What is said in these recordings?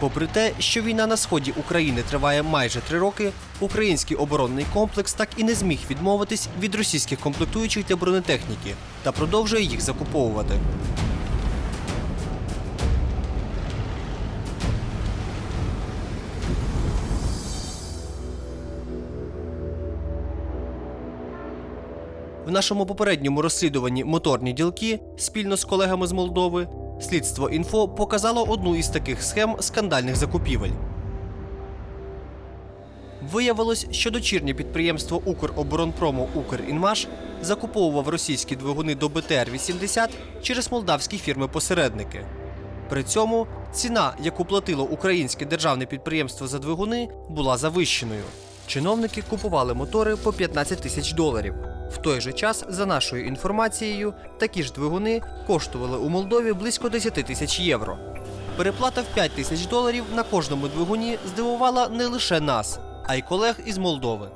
Попри те, що війна на сході України триває майже три роки, український оборонний комплекс так і не зміг відмовитись від російських комплектуючих для бронетехніки та продовжує їх закуповувати. В нашому попередньому розслідуванні моторні ділки спільно з колегами з Молдови слідство інфо показало одну із таких схем скандальних закупівель. Виявилось, що дочірнє підприємство Укроборонпрому Укрінмаш закуповував російські двигуни до БТР-80 через молдавські фірми-посередники. При цьому ціна, яку платило українське державне підприємство за двигуни, була завищеною. Чиновники купували мотори по 15 тисяч доларів. В той же час, за нашою інформацією, такі ж двигуни коштували у Молдові близько 10 тисяч євро. Переплата в 5 тисяч доларів на кожному двигуні здивувала не лише нас, а й колег із Молдови.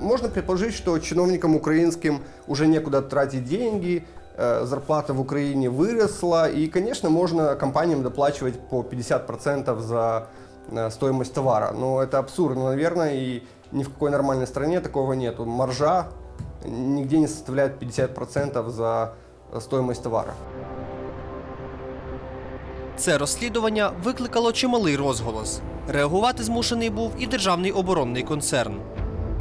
Можно предположить, что чиновникам украинским уже некуда тратить деньги, э, зарплата в Украине выросла, и, конечно, можно компаниям доплачивать по 50% за э, стоимость товара. Но это абсурдно, наверное, и ни в какой нормальной стране такого нету. Маржа нигде не составляет 50% за стоимость товара. Це розслідування викликало чималий розголос. Реагувати змушений був і державний оборонний концерн.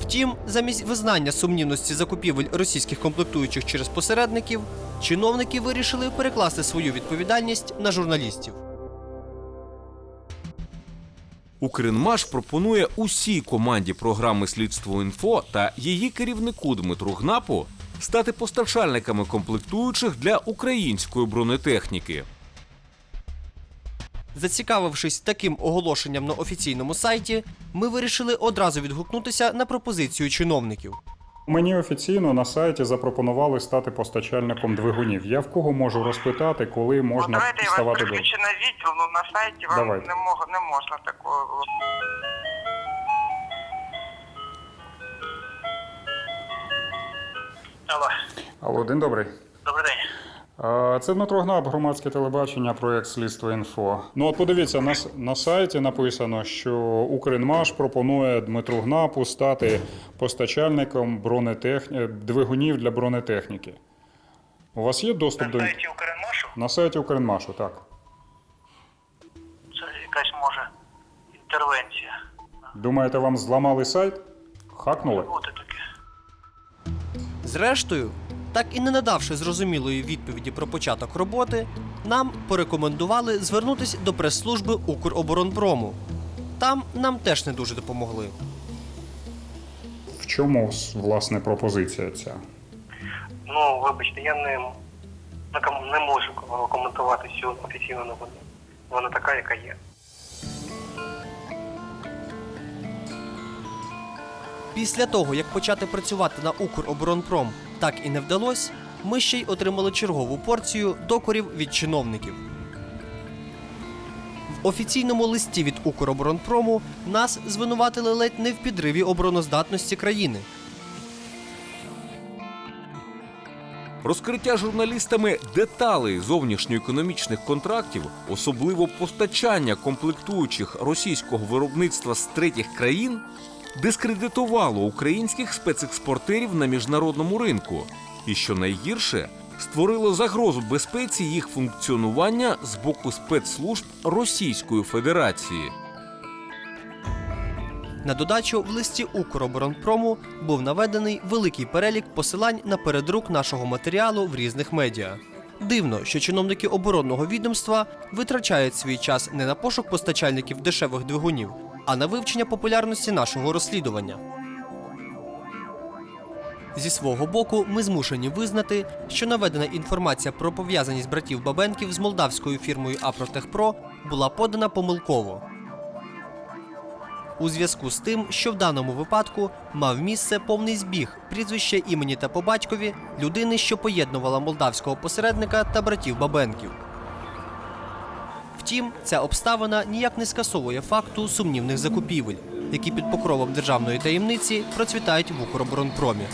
Втім, замість визнання сумнівності закупівель російських комплектуючих через посередників, чиновники вирішили перекласти свою відповідальність на журналістів. Укрінмаш пропонує усій команді програми Слідство інфо та її керівнику Дмитру Гнапу стати постачальниками комплектуючих для української бронетехніки. Зацікавившись таким оголошенням на офіційному сайті, ми вирішили одразу відгукнутися на пропозицію чиновників. Мені офіційно на сайті запропонували стати постачальником двигунів. Я в кого можу розпитати, коли Ну, можна давайте я вас ставати на відділ, але на сайті вам Давайте. не, мож, не можна такого. Алло, Алло, день добрий. добрий день. Це Дмитро Гнап, громадське телебачення, проєкт Слідство інфо. Ну от подивіться, на, на сайті написано, що Укрінмаш пропонує Дмитру Гнапу стати постачальником бронетехні... двигунів для бронетехніки. У вас є доступ до На сайті Укрмашу на сайті Укрінмашу, так. це якась може інтервенція. Думаєте, вам зламали сайт? Хакнули? Зрештою, так і не надавши зрозумілої відповіді про початок роботи, нам порекомендували звернутися до прес-служби Укроборонпрому. Там нам теж не дуже допомогли. В чому власне пропозиція ця? Ну, вибачте, я не, не, можу коментувати цю офіційну новину. Вона така, яка є. Після того, як почати працювати на Укроборонпром так і не вдалося, ми ще й отримали чергову порцію докорів від чиновників. В офіційному листі від Укроборонпрому нас звинуватили ледь не в підриві обороноздатності країни. Розкриття журналістами деталей зовнішньоекономічних контрактів, особливо постачання комплектуючих російського виробництва з третіх країн, дискредитувало українських спецекспортерів на міжнародному ринку, і що найгірше, створило загрозу безпеці їх функціонування з боку спецслужб Російської Федерації. На додачу в листі Укроборонпрому був наведений великий перелік посилань на передрук нашого матеріалу в різних медіа. Дивно, що чиновники оборонного відомства витрачають свій час не на пошук постачальників дешевих двигунів, а на вивчення популярності нашого розслідування. Зі свого боку, ми змушені визнати, що наведена інформація про пов'язаність братів Бабенків з молдавською фірмою Апротехпро була подана помилково. У зв'язку з тим, що в даному випадку мав місце повний збіг прізвища імені та по батькові людини, що поєднувала молдавського посередника та братів Бабенків. Втім, ця обставина ніяк не скасовує факту сумнівних закупівель, які під покровом державної таємниці процвітають в Укроборонпромі.